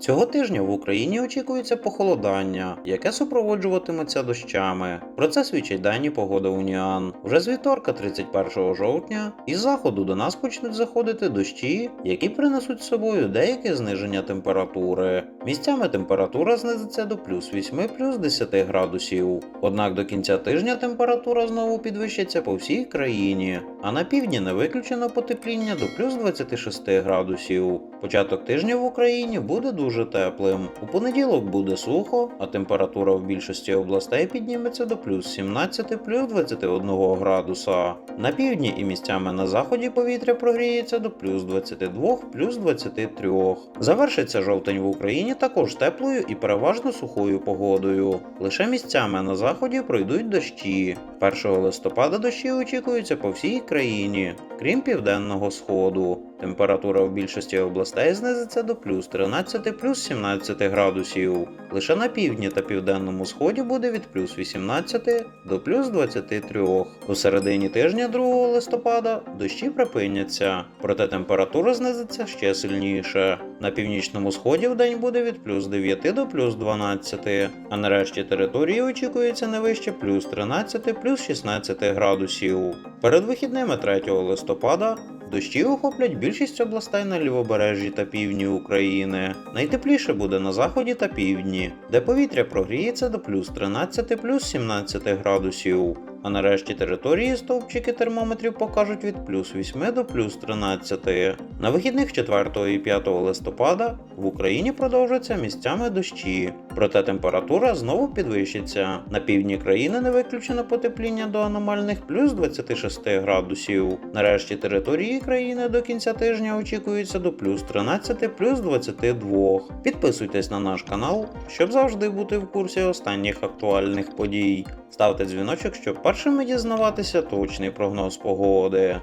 Цього тижня в Україні очікується похолодання, яке супроводжуватиметься дощами. Про це свідчать дані погода Уніан. Вже з вівторка, 31 жовтня, із заходу до нас почнуть заходити дощі, які принесуть з собою деяке зниження температури. Місцями температура знизиться до плюс 8 плюс 10 градусів. Однак до кінця тижня температура знову підвищиться по всій країні, а на півдні не виключено потепління до плюс 26 градусів. Початок тижня в Україні буде дуже теплим. У понеділок буде сухо, а температура в більшості областей підніметься до плюс 17 плюс 21 градуса. На півдні і місцями на заході повітря прогріється до плюс 22 плюс 23. Завершиться жовтень в Україні також теплою і переважно сухою погодою. Лише місцями на заході пройдуть дощі. 1 листопада дощі очікуються по всій країні, крім південного сходу. Температура в більшості областей знизиться до плюс 13 плюс 17 градусів. Лише на півдні та південному сході буде від плюс 18 до плюс 23. У середині тижня 2 листопада дощі припиняться, проте температура знизиться ще сильніше. На північному сході в день буде від плюс 9 до плюс 12, а на решті території очікується не вище плюс 13 плюс 16 градусів. Перед вихідними 3 листопада Дощі охоплять більшість областей на лівобережжі та півдні України. Найтепліше буде на заході та півдні, де повітря прогріється до плюс 13 плюс 17 градусів. А на решті території стовпчики термометрів покажуть від плюс 8 до плюс 13. На вихідних 4 і 5 листопада в Україні продовжаться місцями дощі, проте температура знову підвищиться. На півдні країни не виключено потепління до аномальних плюс 26 градусів. На решті території країни до кінця тижня очікується до плюс 13 плюс 22. Підписуйтесь на наш канал, щоб завжди бути в курсі останніх актуальних подій. Ставте дзвіночок, щоб першими дізнаватися точний прогноз погоди.